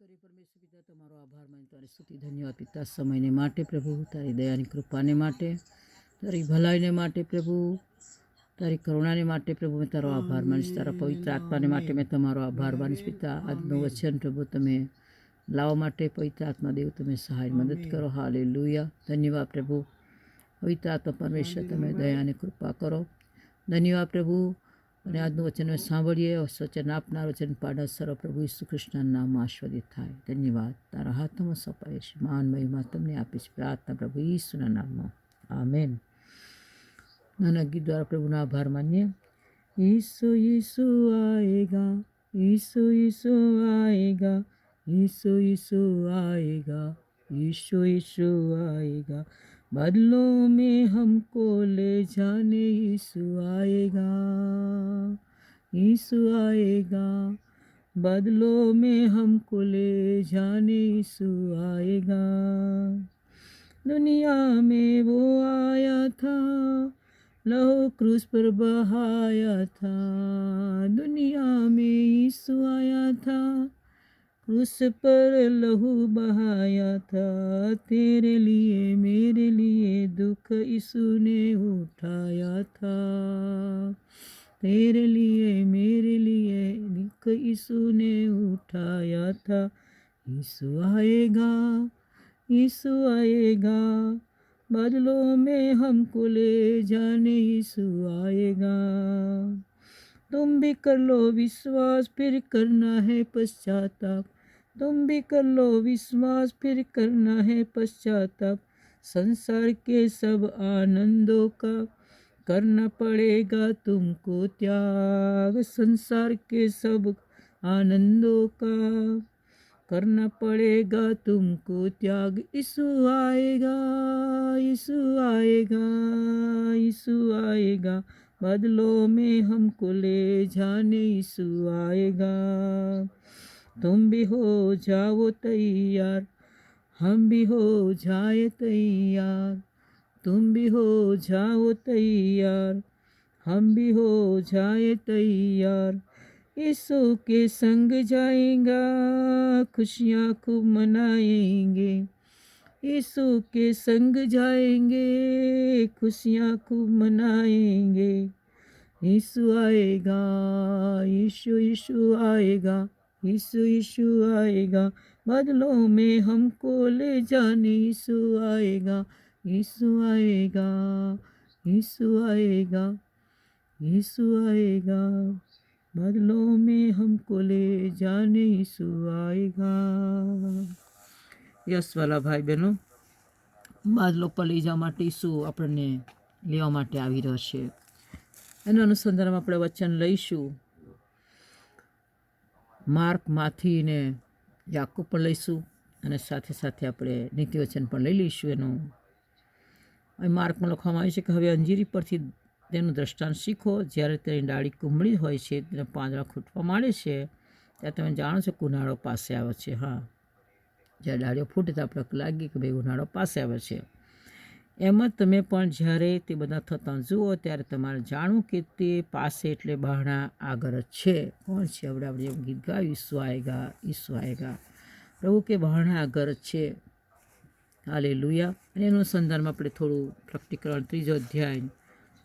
કરી પરમેશ્વર પિતા તમારો આભાર માની તારી સ્તુતિ ધન્યવાદ પિતા સમયને માટે પ્રભુ તારી દયાની કૃપાને માટે તારી ભલાઈને માટે પ્રભુ તારી કરુણાને માટે પ્રભુ મેં તારો આભાર માનીશ તારા પવિત્ર આત્માને માટે મેં તમારો આભાર માનીશ પિતા. આજનું વચન પ્રભુ તમે લાવવા માટે પવિત્ર આત્મા દેવ તમે સહાય મદદ કરો. હાલે લુયા ધન્યવાદ પ્રભુ. પવિત્ર આત્મા પરમેશ્વર તમે દયાને કૃપા કરો. ધન્યવાદ પ્રભુ. અને આજનું વચન અમે સાંભળીએ વચન આપનાર વચન પાડનાર સર્વ પ્રભુ ઈસુ કૃષ્ણના નામ આશ્વર્ય થાય ધન્યવાદ તારા હાથોમાં સોંપાય છે મહાન મહિમા તમને આપીશ પ્રાર્થના પ્રભુ ઈસુના નામમાં આમેન નાના ગીત દ્વારા પ્રભુના આભાર માનીએ ईसु ईसु आएगा ईसु ईसु आएगा ईसु ईसु आएगा ईसु ईसु आएगा बदलों में हमको ले जाने ईसु आएगा ईसु आएगा। बदलों में हमको ले जाने ईसु आएगा। दुनिया में वो आया था, लहू क्रूस पर बहाया था। दुनिया में यीशु आया था क्रूस पर लहू बहाया था। तेरे लिए, मेरे लिए दुख यीशु ने उठाया था। तेरे लिए, मेरे लिए दुख यीशु ने उठाया था। यीशु आएगा यीशु आएगा, बदलों में हमको ले जाने यीशु आएगा। तुम भी कर लो विश्वास, फिर करना है पश्चाताप। तुम भी कर लो विश्वास, फिर करना है पश्चाताप। संसार के सब आनंदों का करना पड़ेगा तुमको त्याग। संसार के सब आनंदों का करना पड़ेगा तुमको त्याग। यीशु आएगा यीशु आएगा यीशु आएगा। बदलों में हमको ले जाने यीशु आएगा। तुम भी हो जाओ तैयार, हम भी हो जाए तैयार। तुम भी हो जाओ तैयार, हम भी हो जाए तैयार। यीशु के संग जाएगा, खुशियाँ खूब मनाएँगे। यीशु के संग जाएँगे, खुशियाँ खूब मनाएँगे। यीशु आएगा यीशु यीशु आएगा। यीशु यीशु आएगा बदलों में हमको ले जाने यीशु आएगा यीशु आएगा यीशु आएगा यीशु आएगा बदलों में हमको ले जाने यीशु आएगा યસવાલા ભાઈ બહેનો બાદલો પર લઈ જવા માટે ઈસુ આપણને લેવા માટે આવી રહ્યો છે એના અનુસંધાનમાં આપણે વચન લઈશું માર્કમાંથી ને યાકૂબ પણ લઈશું અને સાથે સાથે આપણે નીતિવચન પણ લઈ લઈશું એનું. અહીં માર્કમાં લખવામાં આવ્યું છે કે હવે અંજીરી પરથી તેનું દ્રષ્ટાંત શીખો. જ્યારે તેની ડાળી કુમળી હોય છે, તેના પાંદડા ખૂટવા માંડે છે ત્યારે તમે જાણો છો કે ઉનાળો પાસે આવે છે. હા. જ્યારે ડાળીઓ ફૂટે તો આપણે લાગીએ કે ભાઈ ઉનાળો પાસે આવે છે. એમ જ તમે પણ જ્યારે તે બધા થતાં જુઓ, ત્યારે તમારે જાણવું કે તે પાસે એટલે બહાણા આગળ જ છે. કોણ છે? આપણે આપણે જેમ ગીત ગાયું, ઈસુ આયગા ઈસુ આયગા. પ્રભુ કે બહાણા આગળ જ છે. હાલે લુયા અને એનું સંદર્ભમાં આપણે થોડું પ્રકટીકરણ ત્રીજો અધ્યાય.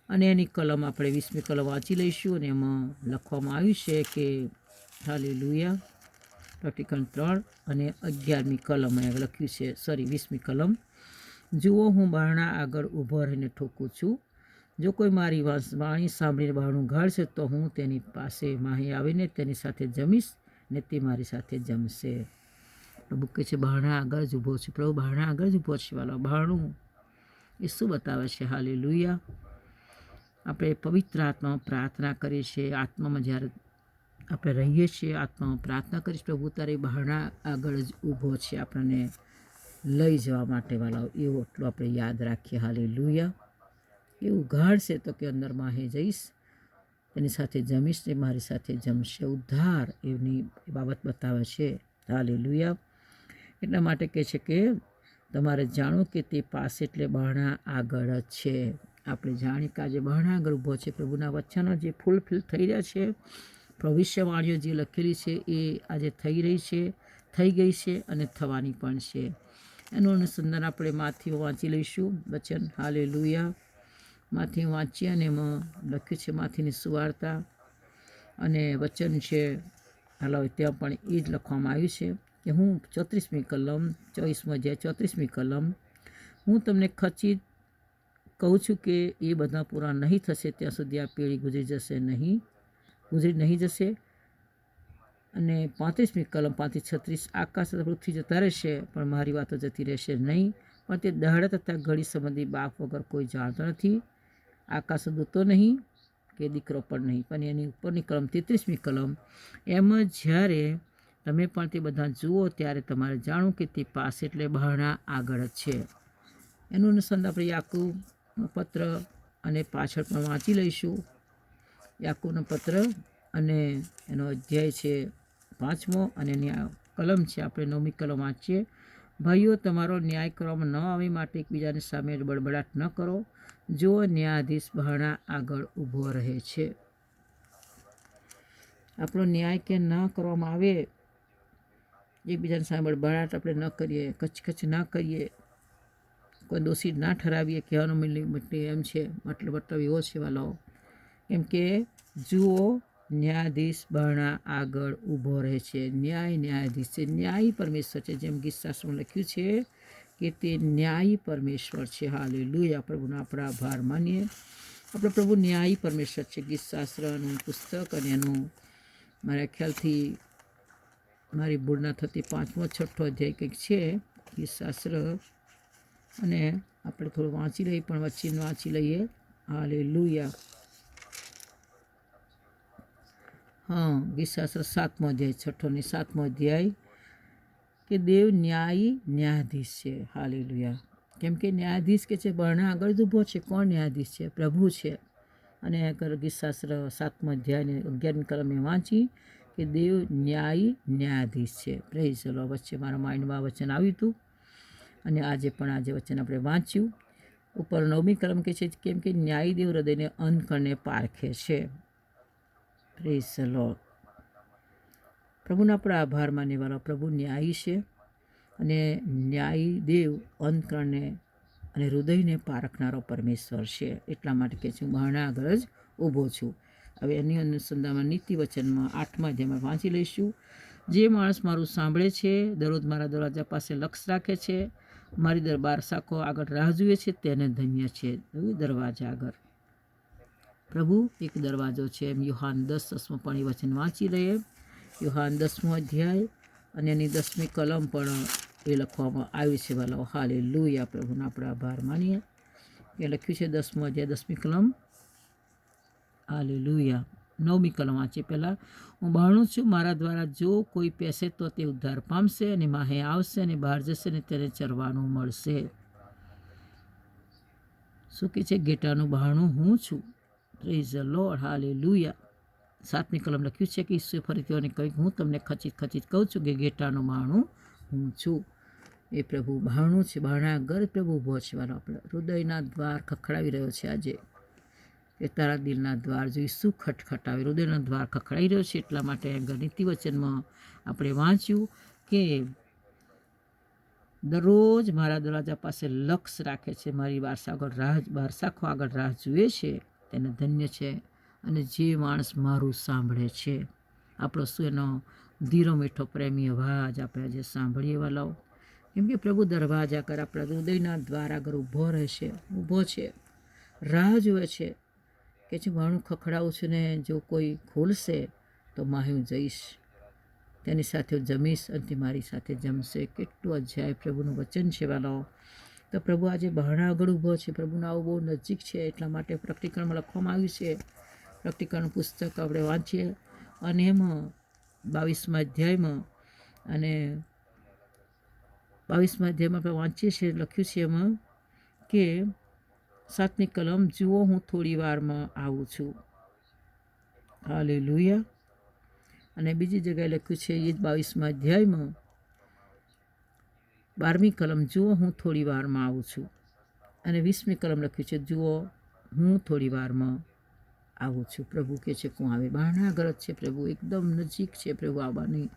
અને એની કલમ આપણે વીસમી કલમ વાંચી લઈશું અને એમાં લખવામાં આવ્યું છે કે હાલે લુયા પ્રકટીકરણ ત્રણ અને અગિયારમી કલમ અહીંયા લખ્યું છે. સોરી વીસમી કલમ. જુઓ, હું બારણા આગળ ઊભો રહીને ઠોકું છું. જો કોઈ મારી વાણી સાંભળીને બહારણું ગાળશે, તો હું તેની પાસે માહી આવીને તેની સાથે જમીશ ને તે મારી સાથે જમશે. પ્રભુ કહે છે બહારણા આગળ જ ઊભો છે. પ્રભુ બહારણા આગળ જ ઊભો છે. વાલો બહારણું એ શું બતાવે છે? હાલે લુયા આપણે પવિત્ર આત્મામાં પ્રાર્થના કરીએ છીએ. આત્મામાં જ્યારે આપણે રહીએ છીએ, આત્મામાં પ્રાર્થના કરીશ પ્રભુ ત્યારે બહારણા આગળ જ ઊભો છે આપણને. લઈ જવા માટે વાળા એવું એટલું આપણે યાદ રાખીએ. હાલે લુયા એવું ગાઢશે તો કે અંદરમાં હે જઈશ, એની સાથે જમીશ ને મારી સાથે જમશે. ઉદ્ધાર, એની બાબત બતાવે છે. હાલે લુયા એટલા માટે કહે છે કે તમારે જાણો કે તે પાસે એટલે બહાણા આગળ જ છે. આપણે જાણીએ કે આજે બહાણા આગળ ઊભો છે. પ્રભુના વચનો જે ફૂલફિલ થઈ રહ્યા છે, ભવિષ્યવાણીઓ જે લખેલી છે એ આજે થઈ રહી છે, થઈ ગઈ છે અને થવાની પણ છે. એનું અનુસંધાન આપણે માથી વાંચી લઈશું. વચન હાલે લુયા માથી વાંચી અને એમાં લખ્યું છે માથીની સુવાર્તા. અને વચન છે હાલો ત્યાં પણ એ જ લખવામાં આવ્યું છે કે હું ચોત્રીસમી કલમ, ચોવીસમાં જે ચોત્રીસમી કલમ, હું તમને ખચિત કહું છું કે એ બધા પૂરા નહીં થશે, ત્યાં સુધી આ પેઢી ગુજરી જશે નહીં, ગુજરી નહીં જશે. અને પાંત્રીસમી કલમ પાંત્રીસ છત્રીસ આકાશ તથા પૃથ્વી જતા રહેશે, પણ મારી વાતો જતી રહેશે નહીં. પણ તે દહાડા તથા ઘડી સંબંધી બાપ વગર કોઈ જાણતો નથી. આકાશ દૂતો નહીં, કે દીકરો પણ નહીં. પણ એની ઉપરની કલમ તેત્રીસમી કલમ. એમ જ્યારે તમે પણ તે બધા જુઓ, ત્યારે તમારે જાણવું કે તે પાસે એટલે બહારણા આગળ જ છે. એનું અનુસંધ આપણે યાકૂબનો પત્ર અને પાછળ પણ વાંચી લઈશું. યાકુબનો પત્ર અને એનો અધ્યાય છે પાંચમો અને ન્યાય કલમ છે. આપણે નવમી કલમ વાંચીએ ભાઈઓ, તમારો ન્યાય કરવામાં ન આવે માટે એકબીજાની સામે બળબડાટ ન કરો. જો ન્યાયાધીશ બહારના આગળ ઊભો રહે છે. આપણો ન્યાય કે ન કરવામાં આવે, એકબીજાની સામે બળબડાટ આપણે ન કરીએ, કચકચ ના કરીએ, કોઈ દોષી ના ઠરાવીએ, કહેવાનો મતલબ એમ છે, મતલબ મતલબ એવો છે, વાલાઓ. કેમ કે જુઓ ન્યાયાધીશ બરણા આગળ ઊભો રહે છે. ન્યાય ન્યાયાધીશ છે. ન્યાયી પરમેશ્વર છે. જેમ ગીતશાસ્ત્રમાં લખ્યું છે કે તે ન્યાયી પરમેશ્વર છે. હાલે લુયા પ્રભુનો આપણે આભાર માનીએ. આપણે પ્રભુ ન્યાયી પરમેશ્વર છે. ગીતશાસ્ત્રનું પુસ્તક અને એનું મારા ખ્યાલથી મારી ભૂળના થતી પાંચમો છઠ્ઠો અધ્યાય કંઈક છે. ગીતશાસ્ત્ર અને આપણે થોડું વાંચી લઈએ, પણ વચ્ચે વાંચી લઈએ. હાલે લુયા હા ગીતશાસ્ત્ર સાતમો અધ્યાય, છઠ્ઠો ને સાતમો અધ્યાય કે દેવ ન્યાયી ન્યાયાધીશ છે. હાલી લુયા કેમ કે ન્યાયાધીશ કે છે બરણા આગળ ઊભો છે. કોણ ન્યાયાધીશ છે? પ્રભુ છે. અને આગળ ગીતશાસ્ત્ર સાતમો અધ્યાયને અગિયારમી કલમે વાંચી કે દેવ ન્યાયી ન્યાયાધીશ છે. પ્રેઝ ચલો વચ્ચે મારા માઇન્ડમાં વચન આવ્યું હતું. અને આજે પણ આજે વચન આપણે વાંચ્યું. ઉપર નવમી કલમ કે છે, કેમ કે ન્યાયી દેવ હૃદયને અંતકણને પારખે છે. પ્રેઝ લોડ પ્રભુના આપણે આભાર માનીવાળા પ્રભુ ન્યાયી છે અને ન્યાયી દેવ અંતકરણને અને હૃદયને પારખનારો પરમેશ્વર છે. એટલા માટે કે છું બહારના આગળ જ ઊભો છું. હવે એની અનુસંધાનમાં નીતિ વચનમાં આઠમા જેમાં વાંચી લઈશું. જે માણસ મારું સાંભળે છે, દરરોજ મારા દરવાજા પાસે લક્ષ રાખે છે, મારી દરબાર શાખો આગળ રાહ જુએ છે, તેને ધન્ય છે. દરવાજા આગળ. પ્રભુ, એક દરવાજો છે એમ યુહાન દસ દસમો પણ એ વચન વાંચી લઈએ યુહાન દસમો અધ્યાય અને એની દસમી કલમ પણ એ લખવામાં આવી છે. વાલાઓ હાલે લુયા પ્રભુના આપણે આભાર માનીએ. એ લખ્યું છે દસમો અધ્યાય, દસમી કલમ. હાલે લુયા નવમી કલમ વાંચી પહેલાં. હું બહાણું છું મારા દ્વારા જો કોઈ પેસે તો તે ઉદ્ધાર પામશે અને માહે આવશે અને બહાર જશે ને તેને ચરવાનું મળશે. શું કે છે? ગેટાનું બહાણું હું છું. પ્રેઝ લોડ હાલે લુયા સાતમી કલમ લખ્યું છે કે ઈશ્વરે ફરી તેઓને કંઈક હું તમને ખચિત ખચિત કહું છું કે ગેટાનું માણું હું છું. એ પ્રભુ બહાણું છે બહાણાગર પ્રભુ ઊભો આપણે હૃદયના દ્વાર ખખડાવી રહ્યો છે આજે. કે તારા દિલના દ્વાર જોઈ શું ખટખટાવે, હૃદયનો દ્વાર ખખડાઈ રહ્યો છે એટલા માટે ગણિતિ વચનમાં આપણે વાંચ્યું કે દરરોજ મારા દરવાજા પાસે લક્ષ રાખે છે. મારી વારસા આગળ રાહ વારસાખો આગળ રાહ જુએ છે. તેને ધન્ય છે અને જે માણસ મારું સાંભળે છે. આપણો શું એનો ધીરો મીઠો પ્રેમી અવાજ આપણે આજે સાંભળીએ વાલાઓ કેમ કે પ્રભુ દરવાજા કર, આપણા હૃદયના દ્વારા આગળ ઊભો રહેશે, ઊભો છે. રાહ જુએ છે કે જે માણું ખખડાવું છું ને જો કોઈ ખોલશે તો માં હું જઈશ. તેની સાથે હું જમીશ અને તે મારી સાથે જમશે. કેટલું અધ્યાય પ્રભુનું વચન છે વાલાઓ તો પ્રભુ આજે બહાણા આગળ ઊભો છે. પ્રભુના આવું બહુ નજીક છે, એટલા માટે પ્રેક્ટિકલમાં લખવામાં આવ્યું છે. પ્રેક્ટિકલનું પુસ્તક આપણે વાંચીએ. અને એમાં બાવીસમાં અધ્યાયમાં અને બાવીસમાં અધ્યાયમાં આપણે વાંચીએ છીએ, લખ્યું છે એમાં કે સાતમી કલમ, જુઓ હું થોડી વારમાં આવું છું. હાલે લુયા અને બીજી જગ્યાએ લખ્યું છે એ જ બાવીસમાં અધ્યાયમાં બારમી કલમ જુઓ, હું થોડી વારમાં આવું છું. અને વીસમી કલમ લખ્યું છે, જુઓ, હું થોડી વારમાં આવું છું. પ્રભુ કે છે કોણ આવે. ઘર છે પ્રભુ, એકદમ નજીક છે પ્રભુ, આવવાની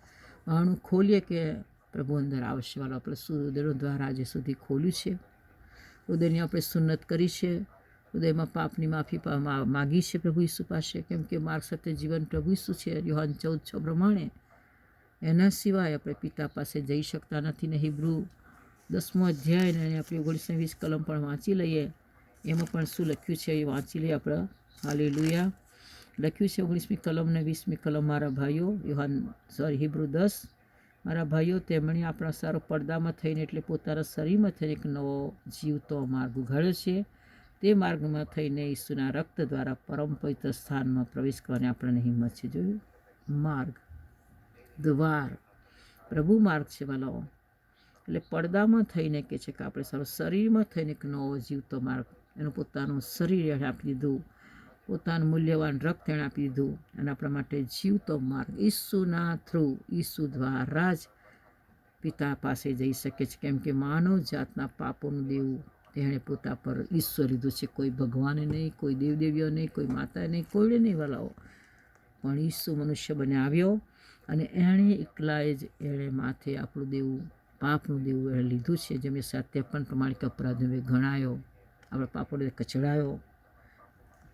બહાણું ખોલીએ કે પ્રભુ અંદર આવશે. વાળો આપણે હૃદયનો દ્વારા આજે સુધી ખોલ્યું છે. હૃદયની આપણે સુન્નત કરી છે. હૃદયમાં પાપની માફી માગી છે પ્રભુ ઈસુ પાસે, કેમ કે માર્ગ સત્ય જીવન પ્રભુ ઈસુ છે. યોહાન ચૌદ છ પ્રમાણે એના સિવાય આપણે પિતા પાસે જઈ શકતા નથી ને હિબ્રુ દસમો અધ્યાય અને આપણે ઓગણીસો વીસ કલમ પણ વાંચી લઈએ. એમાં પણ શું લખ્યું છે એ વાંચી લઈએ આપણે. હાલી લુયા લખ્યું છે ઓગણીસમી કલમ ને વીસમી કલમ, મારા ભાઈઓ, યુહાન સોરી હિબ્રુ દસ. મારા ભાઈઓ, તેમણે આપણા સારો પડદામાં થઈને એટલે પોતાના શરીરમાં થઈને એક નવો જીવતો માર્ગ ઉઘાડ્યો છે. તે માર્ગમાં થઈને ઈસુના રક્ત દ્વારા પરમ પવિત્ર સ્થાનમાં પ્રવેશ કરવાની આપણને હિંમત છે. જોયું? માર્ગ. દ્વાર. પ્રભુ માર્ગ છે વાલાઓ. એટલે પડદામાં થઈને કે છે કે આપણે સારું શરીરમાં થઈને એક નવો જીવતો માર્ગ. એનું પોતાનું શરીર એણે આપી દીધું. પોતાનું મૂલ્યવાન રક્ત એણે આપી દીધું. અને આપણા માટે જીવતો માર્ગ. ઈસુના થ્રુ ઈસુ દ્વારા જ પિતા પાસે જઈ શકે છે. કેમ કે માનવ જાતના પાપોનું દેવું તેણે પોતા પર ઈશ્વર લીધું છે. કોઈ ભગવાને નહીં, કોઈ દેવદેવીઓ નહીં, કોઈ માતા નહીં, કોઈને નહીં વાલાઓ. પણ ઈસુ મનુષ્ય બને આવ્યો. અને એણે એકલાએ જ એણે માથે આપણું દેવું, પાપનું દેવું એણે લીધું છે, જેમ સત્યપન પ્રમાણિક અપરાધને ગણાયો, આપણા પાપોને કચડાયો.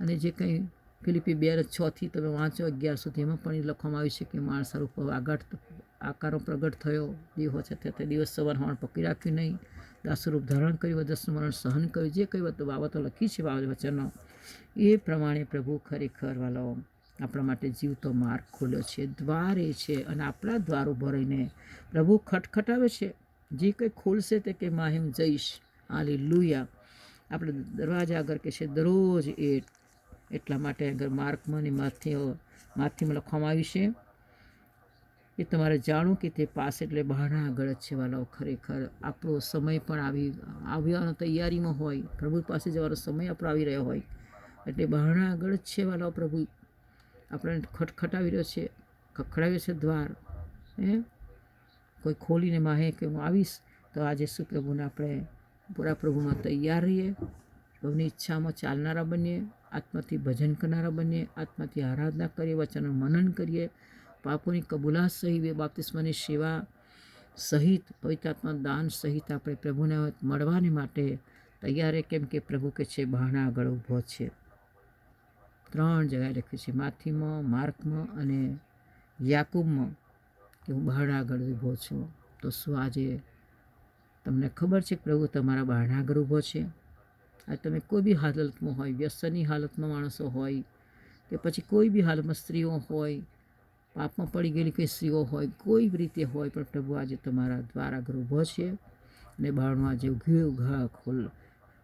અને જે કંઈ ફિલિપી બે હજાર છથી તમે વાંચો, અગિયાર સુધી એમાં પણ એ લખવામાં આવ્યું છે કે માણસ રૂપ આગળ આકારો પ્રગટ થયો, દેહો છે તે દિવસ સવાર હોણ પકડી રાખ્યું નહીં. દાસરૂપ ધારણ કર્યું દસનું સહન કર્યું, જે કઈ બાબતો લખી છે વચનો, એ પ્રમાણે પ્રભુ ખરેખર વાલો આપણા માટે જીવતો માર્ગ ખોલ્યો છે, દ્વાર એ છે અને આપણા દ્વારો ભરીને પ્રભુ ખટખટાવે છે. જે કંઈ ખોલશે તે કે માં હિમ જઈશ. આલી લુયા આપણે દરવાજા આગળ કે છે, દરરોજ એ એટલા માટે આગળ માર્કમાંની માથી માથીમાં લખવામાં આવ્યું છે એ તમારે જાણો કે તે પાસે એટલે બહારના આગળ જ છે વાલાઓ ખરેખર આપણો સમય પણ આવી આવવાનો તૈયારીમાં હોય. પ્રભુ પાસે જવાનો સમય આપણો આવી રહ્યો હોય. એટલે બહારના આગળ જ છે વાલાઓ પ્રભુ. આપણને ખટખટાવી રહ્યો છે ખખડાવ્યો છે દ્વાર, હે? કોઈ ખોલીને માહે કે હું આવીશ, તો આજે શું પ્રભુને આપણે, પૂરા પ્રભુમાં તૈયાર રહીએ, પ્રભુની ઈચ્છામાં ચાલનારા બનીએ, આત્માથી ભજન કરનારા બનીએ, આત્માથી આરાધના કરીએ, વચનનું મનન કરીએ, પાપોની કબૂલા સહિત, બે બાપ્તિસ્માની સેવા સહિત, પવિત્ર આત્મા દાન સહિત આપણે પ્રભુને મળવાને માટે તૈયાર કેમ કે પ્રભુ કે છે બહાણા આગળ ઊભો છે. ત્રણ જગ્યાએ લખ્યું છે. માથીમાં માર્કમાં અને યાકુબમાં. કે હું બહાર આગળ ઊભો છું. તો શું આજે તમને ખબર છે પ્રભુ તમારા બહાર આગળ ઊભો છે? આજે તમે કોઈ બી હાલતમાં હોય, વ્યસનની હાલતમાં માણસો હોય, કે પછી કોઈ બી હાલતમાં સ્ત્રીઓ હોય, પાપમાં પડી ગયેલી કોઈ સ્ત્રીઓ હોય, કોઈ રીતે હોય, પણ પ્રભુ આજે તમારા દ્વારા ઊભો છે અને બહારનું આજે ઉઘ્યું ઘા ખોલ,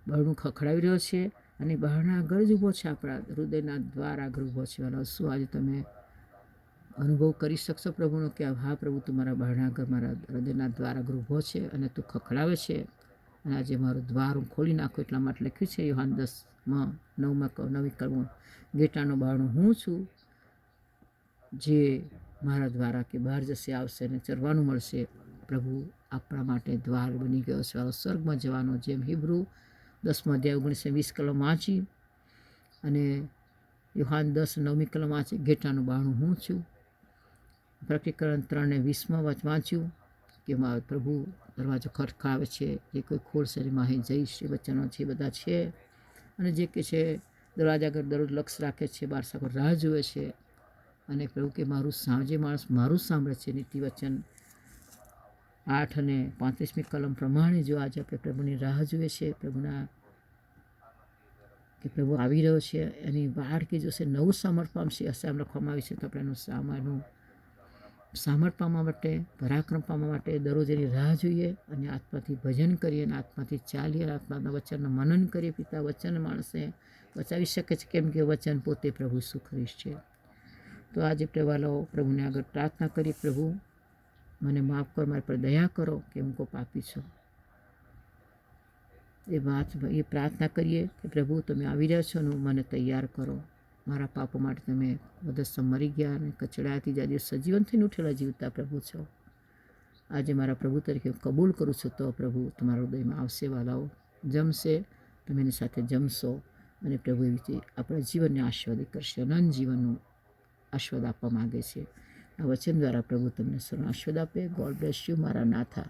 બહારનું ખખડાવી રહ્યો છે. અને બહારના આગળ જ ઊભો છે આપણા હૃદયના દ્વાર આગળ ઊભો છે. વાલો શું આજે તમે અનુભવ કરી શકશો પ્રભુનો કે હા, પ્રભુ તમારા બહારના આગળ મારા હૃદયના દ્વાર આગળ ઊભો છે અને તું ખખડાવે છે? અને આજે મારું દ્વાર હું ખોલી નાખું એટલા માટે લખ્યું છે યુહાન દસમાં, નવમાં ક- નવી કરવું ગેટાનો બહારનું હું છું જે મારા દ્વારા કે બહાર જશે, આવશે અને ચરવાનું મળશે. પ્રભુ આપણા માટે દ્વાર બની ગયો છે. સ્વર્ગમાં જવાનો જેમ હિબ્રુ દસમા અધ્યાય ઓગણીસો વીસ કલમ વાંચી અને યુહાન દસ નવમી કલમ વાંચી. ઘેટાનું બાણું હું છું. પ્રકટીકરણ ત્રણ ને વીસમાં વાંચ, વાંચ્યું કે મારો પ્રભુ દરવાજો ખટખાવે છે, જે કોઈ ખોળ શરીરમાં અહીં જઈશ એ વચનો છે બધા છે. અને જે કે છે, દરવાજા આગળ દરરોજ લક્ષ રાખે છે બારસાકો રાહ જુએ છે. અને પ્રભુ કે, મારું સાંજે માણસ મારું સાંભળે છે, નીતિ વચન આઠ અને પાંત્રીસમી કલમ પ્રમાણે જો આજે આપણે પ્રભુની રાહ જોઈએ છે પ્રભુના કે પ્રભુ આવી રહ્યો છે, એની વાડ કે જોશે નવું સામર્થ પામશે હશે આમ લખવામાં આવ્યું છે, તો આપણે એનું સામાનું સામર્થ પામવા માટે પરાક્રમ પામવા માટે દરરોજ એની રાહ જોઈએ અને આત્માથી ભજન કરીએ અને આત્માથી ચાલીએ આત્માના વચનનું મનન કરીએ. પિતા વચન માણસે બચાવી શકે છે, કેમ કે વચન પોતે પ્રભુ સુખરીશ છે. તો આજે પ્રવાલો પ્રભુને આગળ પ્રાર્થના કરી પ્રભુ મને માફ કરો, મારા પર દયા કરો કે હું કો પાપી છું. એ વાત એ પ્રાર્થના કરીએ કે પ્રભુ તમે આવી રહ્યા છો ને મને તૈયાર કરો. મારા પાપો માટે તમે બધા મરી ગયા અને કચડાથી જ્યારે સજીવનથી ઉઠેલા જીવતા પ્રભુ છો. આજે મારા પ્રભુ તરીકે કબૂલ કરું છું તો પ્રભુ તમારા હૃદયમાં આવશે વાલાઓ. જમશે, તમે એની સાથે જમશો અને પ્રભુ એવી રીતે આપણા જીવનને આસ્વાદિત કરશે. અનંત જીવનનું આશીર્વાદ આપવા માગે છે. આ વચન દ્વારા પ્રભુ તમને સર્વાશ્વદ આપે. ગોડ બ્લેસ યુ મારા નાથા.